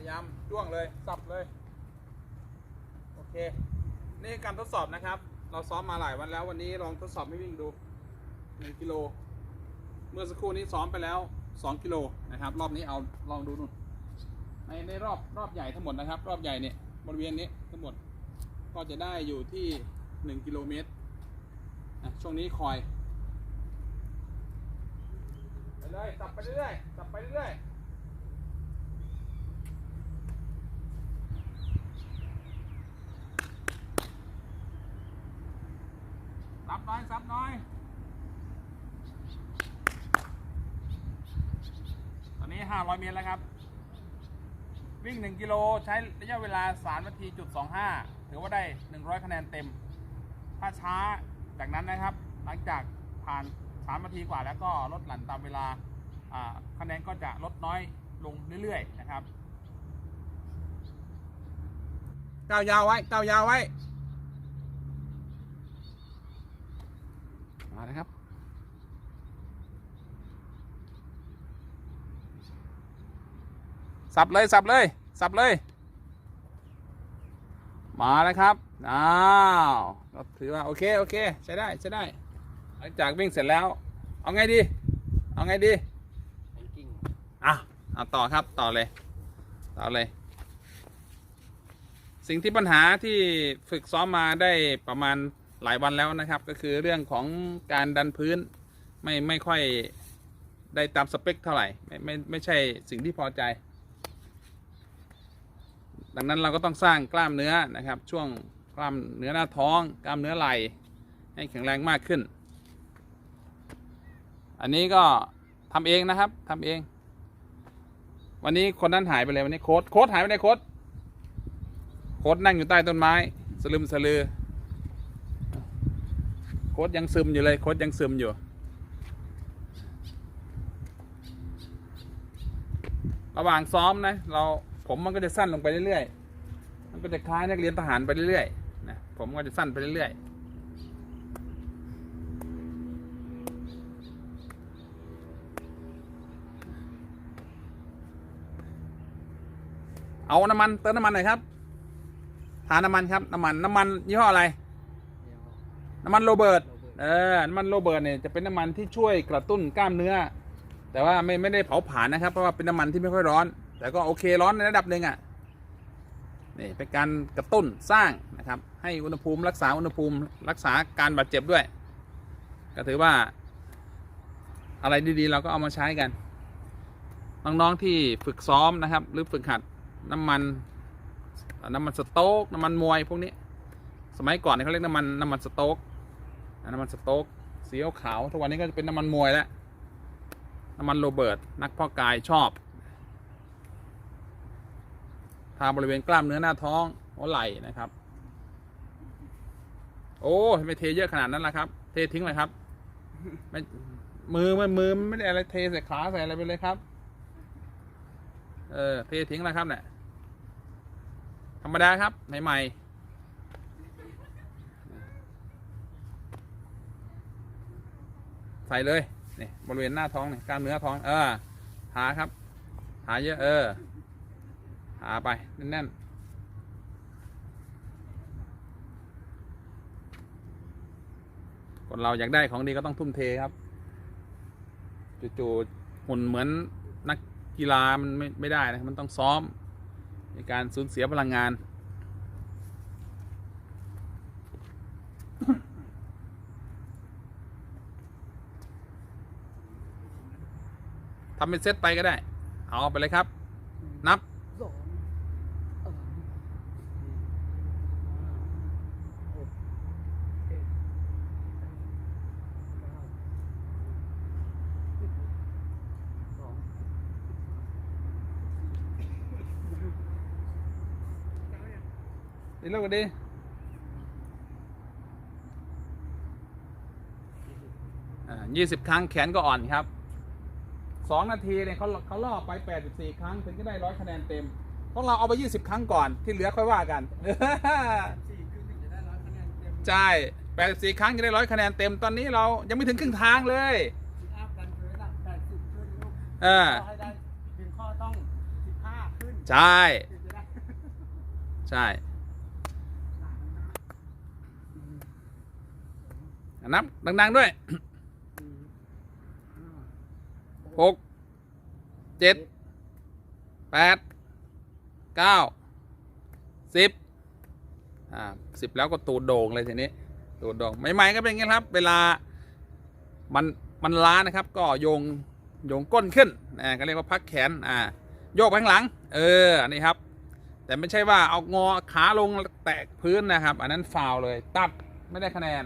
ยายามจ้วงเลยสับเลย โอเค นี่การทดสอบนะครับ เราซ้อมมาหลายวันแล้ววันนี้ลองทดสอบให้วิ่งดู1กิโล เมื่อสักครู่นี้ซ้อมไปแล้ว2กิโลนะครับ รอบนี้เอาลองดูนู่นในในรอบรอบใหญ่ทั้งหมดนะครับ รอบใหญ่เนี่ยบริเวณนี้ทั้งหมดก็จะได้อยู่ที่1กิโลเมตรอะช่วงนี้คอย ไปเลยสับไปเรื่อยๆสับไปเรื่อยๆสับ น้อยสับน้อย ตอนนี้ 500 เมตรแล้วครับ วิ่ง 1 กิโลใช้ระยะเวลา 3 นาทีจุด 25 ถือว่าได้ 100 คะแนนเต็ม ถ้าช้าจากนั้นนะครับ หลังจากผ่าน 3 นาทีกว่าแล้วก็ลดหลั่นตามเวลาอ่าคะแนนก็จะลดน้อยลงเรื่อย ๆ นะครับก้าวยาวไว้ก้าวยาวไว้ มาเลยครับ สับเลยสับเลย สับเลย มาแล้วครับ อ้าวก็ถือว่า โอเค โอเค ใช้ได้ ใช้ได้ หลังจากวิ่งเสร็จแล้ว เอาไงดี เอาไงดีกิ้งอะเอาต่อครับต่อเลย ต่อเลย สิ่งที่ปัญหาที่ฝึกซ้อมมาได้ประมาณ หลายวันแล้วนะครับ ก็คือเรื่องของการดันพื้นไม่ไม่ค่อยได้ตามสเปคเท่าไหร่ไม่ไม่ไม่ใช่สิ่งที่พอใจ ดังนั้นเราก็ต้องสร้างกล้ามเนื้อนะครับ ช่วงกล้ามเนื้อหน้าท้อง กล้ามเนื้อไหล่ให้แข็งแรงมากขึ้น อันนี้ก็ทำเองนะครับทำเอง วันนี้คนนั้นหายไปเลยวันนี้โค้ดโค้ดหายไปไหนโค้ดโค้ดนั่งอยู่ใต้ต้นไม้ สลึมสลือ ค้ดยังซึมอยู่เลยโค้ดยังซึมอยู่ระหว่างซ้อมนะเราผมมันก็จะสั้นลงไปเรื่อยๆ มันก็จะคล้ายนักเรียนทหารไปเรื่อยๆนะผมก็จะสั้นไปเรื่อยๆ เอาน้ำมันเติมน้ำมันหน่อยครับทาน้ำมันครับน้ำมันน้ำมันยี่ห้ออะไร น้ำมันโรเบิร์ตเออน้ำมันโรเบิร์ตเนี่ยจะเป็นน้ำมันที่ช่วยกระตุ้นกล้ามเนื้อ แต่ว่าไม่ไม่ได้เผาผลาญนะครับเพราะว่าเป็นน้ำมันที่ไม่ค่อยร้อน แต่ก็โอเคร้อนในระดับหนึ่งอะนี่เป็นการกระตุ้นสร้างนะครับ ให้อุณหภูมิรักษาอุณหภูมิรักษาการบาดเจ็บด้วย ก็ถือว่าอะไรดีๆ เราก็เอามาใช้กัน น้องๆที่ฝึกซ้อมนะครับ หรือฝึกหัดน้ำมัน น้ำมันสโต๊กน้ำมันมวยพวกนี้ สมัยก่อนเนี่ยเขาเรียกน้ำมันน้ำมันสโต๊ก น้ำมันสโต๊กสีขาวทุกวันนี้ก็จะเป็นน้ำมันมวยแล้วน้ำมันโรเบิร์ตนักพ่อกายชอบ ทาบริเวณกล้ามเนื้อหน้าท้องหัวไหล่นะครับ โอ้ไม่เทเยอะขนาดนั้นละครับ เททิ้งเลยครับไม่มือมันมือไม่ได้อะไรเทใส่ขาใส่อะไรไปเลยครับ เออเททิ้งแล้วครับเนี่ยธรรมดาครับใหม่ๆ ใส่เลยนี่บริเวณหน้าท้องเนี่ยกล้ามเนื้อท้อง เออ หาครับ หาเยอะเออ หาไปแน่นๆคนเราอยากได้ของดีก็ต้องทุ่มเทครับจู่ๆหุ่นเหมือนนักกีฬามันไม่ไม่ได้นะมันต้องซ้อม ในการสูญเสียพลังงาน ทำเป็นเซตไปก็ได้ เอาไปเลยครับ นับสองเออหกเจ็ดแปดเก้าสิบสองดีเลิกกันดียี่สิบครั้งแขนก็อ่อนครับ สองนาทีเนี่ยเขาเขาล่อไปแปดสิบสี่ครั้ง ถึงจะได้ร้อยคะแนนเต็มต้องเราเอาไปยี่สิบครั้งก่อนที่เหลือค่อยว่ากันสี่คือถึงจะได้ร้อยคะแนนเต็มใช่แปดสิบสี่ครั้งจะได้ร้อยคะแนนเต็มตอนนี้เรายังไม่ถึงครึ่งทางเลยอัพกันคือระดับแปดสิบขึ้นลูกเออให้ได้ถึงข้อต้องสิบห้าขึ้นใช่ถึงจะได้ใช่หลังนะอืมนับดัง ๆ ด้วยสี่ห้า หกเจ็ดแปดเก้าสิบอ่าสิบแล้วก็ตูดโด่งเลยทีนี้ ตูดโด่งใหม่ๆก็เป็นอย่างนี้ครับ เวลามันมันล้านะครับ ก็โยงโยงก้นขึ้นอ่าก็เรียกว่าพักแขนอ่าโยกไปข้างหลัง เอออันนี้ครับ แต่ไม่ใช่ว่าเอางอขาลงแตะพื้นนะครับ อันนั้นฟาวเลยตัดไม่ได้คะแนน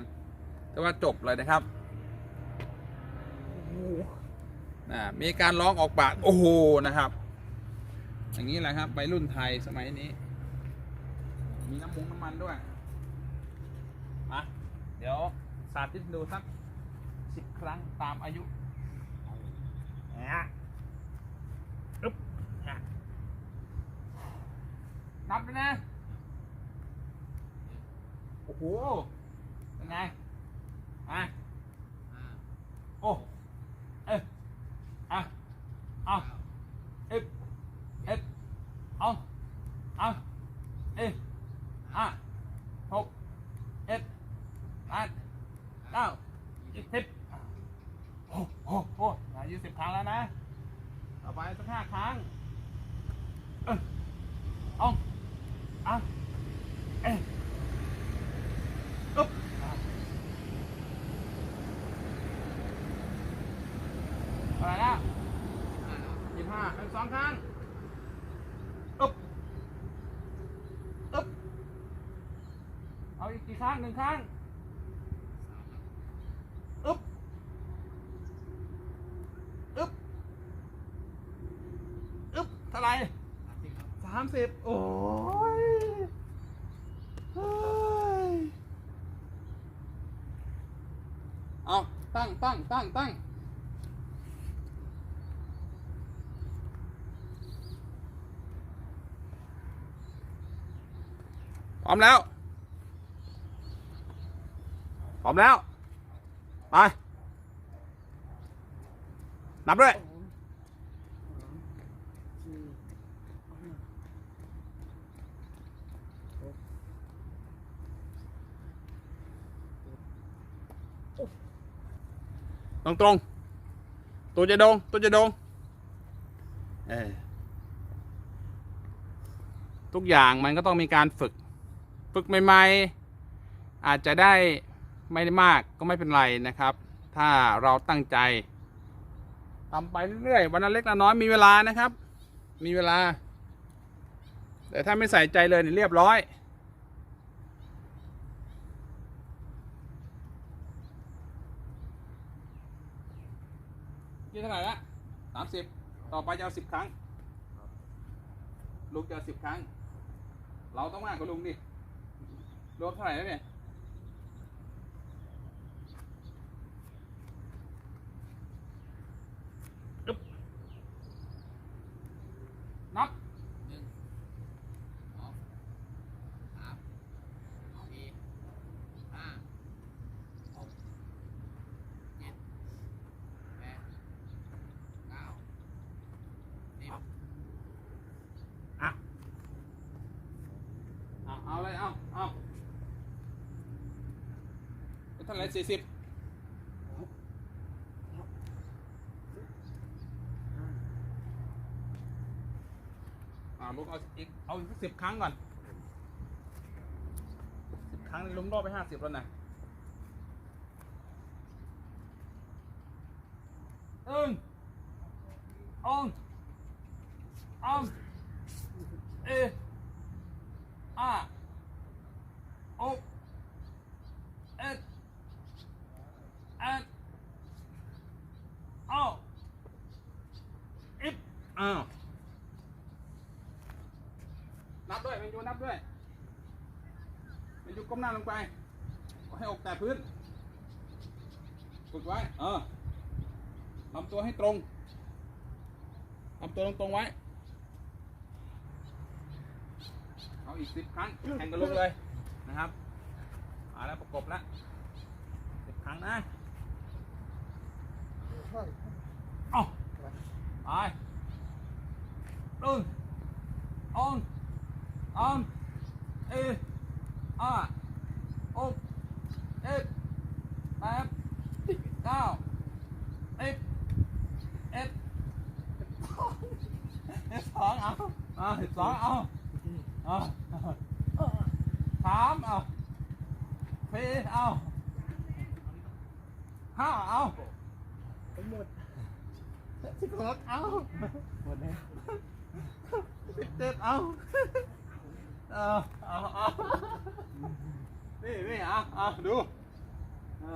แต่ว่าจบเลยนะครับ นะ มีการร้องออกปากโอ้โหนะครับ อย่างนี้แหละครับวัยรุ่นไทยสมัยนี้ มีน้ำมุงน้ำมันด้วยมาเดี๋ยวสาธิตดูสักสิบครั้งตามอายุแอะอึ๊บนับเลยนะ โอ้โห เป็นไงอะโอ้ เอ๊ะอะเอาเอ๊ะเอ๊ะเอาเอาเอ๊ะอะหกเอ็ดแปดเก้าสิบโอ้โหโอ้ยยี่สิบครั้งแล้วนะ ต่อไปสักห้าครั้ง เออเอาเอาเอ๊ะอึ๊บอะ อะไรนะยี่ห้าเป็นสองครั้งอึ๊บอึ๊บเอาอีกกี่ครั้งหนึ่งครั้งอึ๊บอึ๊บอึ๊บเท่าไหร่สามสิบโอ้ยเฮ้ยเอาตั้งตั้งตั้งตั้ง พร้อมแล้ว พร้อมแล้ว ไป นับด้วยตรงตรงตัวจะโดงตัวจะโดงเออทุกอย่างมันก็ต้องมีการฝึก ฝึกใหม่ ๆ อาจจะได้ไม่ได้มากก็ไม่เป็นไรนะครับ ถ้าเราตั้งใจทำไปเรื่อยๆวันละเล็กละน้อยมีเวลานะครับ มีเวลา แต่ถ้าไม่ใส่ใจเลยเนี่ยเรียบร้อยนี่เท่าไหร่ละสามสิบต่อไปจะเอาสิบครั้ง ลุงจะเอาสิบครั้ง เราต้องมากกว่าลุงดิ รวมเท่าไหร่แล้วเนี่ย อึ๊บ นับ หนึ่งสองสามสี่ห้าหกเจ็ดแปดเก้าสิบ อะเอาเอาเลย เอาเอา เป็นเท่าไหร่สี่สิบอ่าลุงเอาอีกเอาอีกสิบครั้งก่อนสิบครั้งลุงรอบไปห้าสิบแล้วนะหนึ่งองสามเอ๊ะห้าหกเอ็ดแปดเก้าสิบอ้าว นับด้วยเมนยูนั บด้วยเมนยูก้มหน้าลงไป ให้อกแตะพื้น ฝึกไว้ เออลำตัวให้ตรงลำตัวตรงๆไว้ เอาอีกสิบครั้ง แข่งกันลงเลยนะครับมาแล้วประกบแล้วสิบครั้งนะเอาไปดึง on เออาหกเจ็ดแปดเก้าสิบเอ็ดเอ็ดสองเอาเอาสิบสองเอาเอาสามเอาสี่เอาห้าเอาหมดสิบหกเอาหมดแล้วสิบเจ็ดเอา เอาเอาเอานี่นี่เอาเอาดูเอา